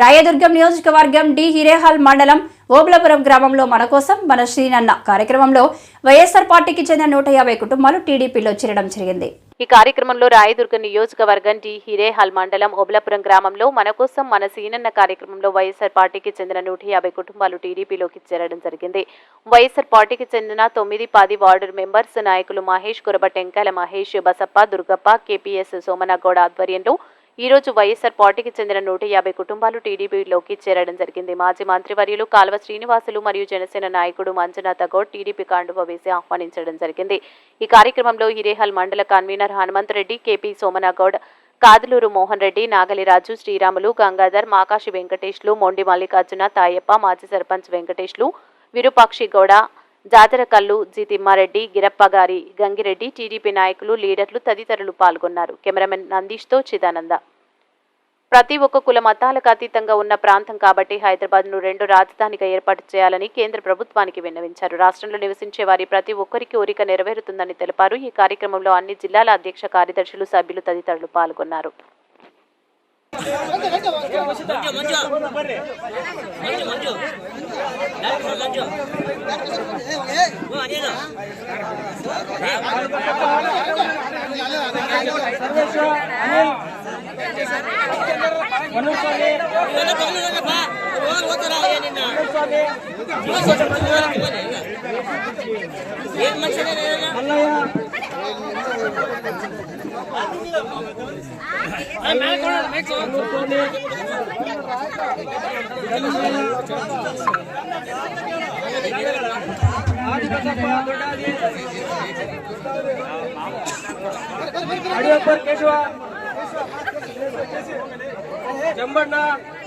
రాయదుర్గం నియోజకవర్గం డి హిరేహాల్ మండలం ఓబులపురం గ్రామంలో మన కోసం మన శ్రీనన్న కార్యక్రమంలో వైఎస్ఆర్ పార్టీకి చెందిన నూట యాభై కుటుంబాలు టీడీపీలో చేరడం జరిగింది. ఈ కార్యక్రమంలో రాయదుర్గ నియోజకవర్గం డి హిరేహాల్ మండలం ఒబలపురం గ్రామంలో మన కోసం మన సీనన్న కార్యక్రమంలో వైఎస్ఆర్ పార్టీకి చెందిన నూట యాభై కుటుంబాలు టీడీపీలోకి చేరడం జరిగింది. వైఎస్ఆర్ పార్టీకి చెందిన తొమ్మిది పది వార్డు మెంబర్స్ నాయకులు మహేష్ కురబ టెంకాల మహేష్ బసప్ప దుర్గప్ప కేపీఎస్ సోమనగౌడ ఆధ్వర్యంలో ఈ రోజు వైఎస్ఆర్ పార్టీకి చెందిన నూట యాభై కుటుంబాలు టీడీపీలోకి చేరడం జరిగింది. మాజీ మంత్రివర్యులు కాల్వ శ్రీనివాసులు మరియు జనసేన నాయకుడు మంజునాథ గౌడ్ టీడీపీ కాండువ వేసి ఆహ్వానించడం జరిగింది. ఈ కార్యక్రమంలో హిరేహల్ మండల కన్వీనర్ హనుమంత్ రెడ్డి కేపీ సోమనగౌడ్ కాదులూరు మోహన్ రెడ్డి నాగలిరాజు శ్రీరాములు గంగాధర్ మాకాశి వెంకటేష్లు మొండి మల్లికార్జున తాయప్ప మాజీ సర్పంచ్ వెంకటేష్లు విరూపాక్షి గౌడ జాతర కల్లు జి. తిమ్మారెడ్డి గిరప్పగారి గంగిరెడ్డి టీడీపీ నాయకులు లీడర్లు తదితరులు పాల్గొన్నారు. కెమెరామెన్ నందీష్తో చిదానంద. ప్రతి ఒక్క కుల మతాలకు అతీతంగా ఉన్న ప్రాంతం కాబట్టి హైదరాబాద్ను రెండు రాజధానిగా ఏర్పాటు చేయాలని కేంద్ర ప్రభుత్వానికి విన్నవించారు. రాష్ట్రంలో నివసించే వారి ప్రతి ఒక్కరికి కోరిక నెరవేరుతుందని తెలిపారు. ఈ కార్యక్రమంలో అన్ని జిల్లాల అధ్యక్ష కార్యదర్శులు సభ్యులు తదితరులు పాల్గొన్నారు. ಏನ್ ಮನುಷ್ಯ अड़िया पर केशवा जम्बना